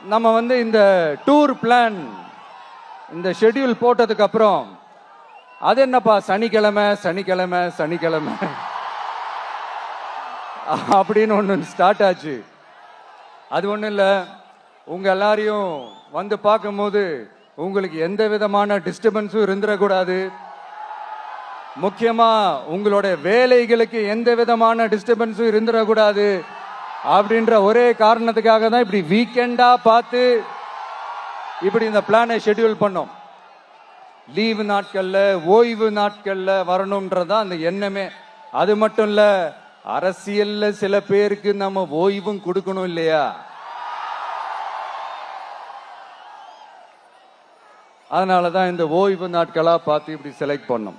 நம்ம வந்து இந்த டூர் பிளான் இந்த ஷெட்யூல் போட்டதுக்கு அப்புறம் அது என்னப்பா சனிக்கிழமை சனிக்கிழமை சனிக்கிழமை? அப்படின்னு ஒன்று ஸ்டார்ட் ஆச்சு. அது ஒன்றும் இல்லை. உங்க எல்லாரையும் வந்து பார்க்கும்போது உங்களுக்கு எந்த விதமான டிஸ்டர்பன்ஸும் இருந்துடக்கூடாது முக்கியமா உங்களுடைய வேலைகளுக்கு எந்த விதமான டிஸ்டர்பன்ஸும் இருந்துடக்கூடாது அப்படின்ற ஒரே காரணத்துக்காக தான் இப்படி வீக்கெண்டா பார்த்து இப்படி இந்த பிளானை ஷெட்யூல் பண்ணோம். லீவு நாட்கள்ல ஓய்வு நாட்கள்ல வரணுன்றதான் அந்த எண்ணமே. அது மட்டும் இல்ல அரசியல்ல சில பேருக்கு நம்ம ஓய்வும் கொடுக்கணும் இல்லையா? அதனால தான் இந்த ஓய்வு நாட்களா பார்த்து இப்படி செலக்ட் பண்ணோம்.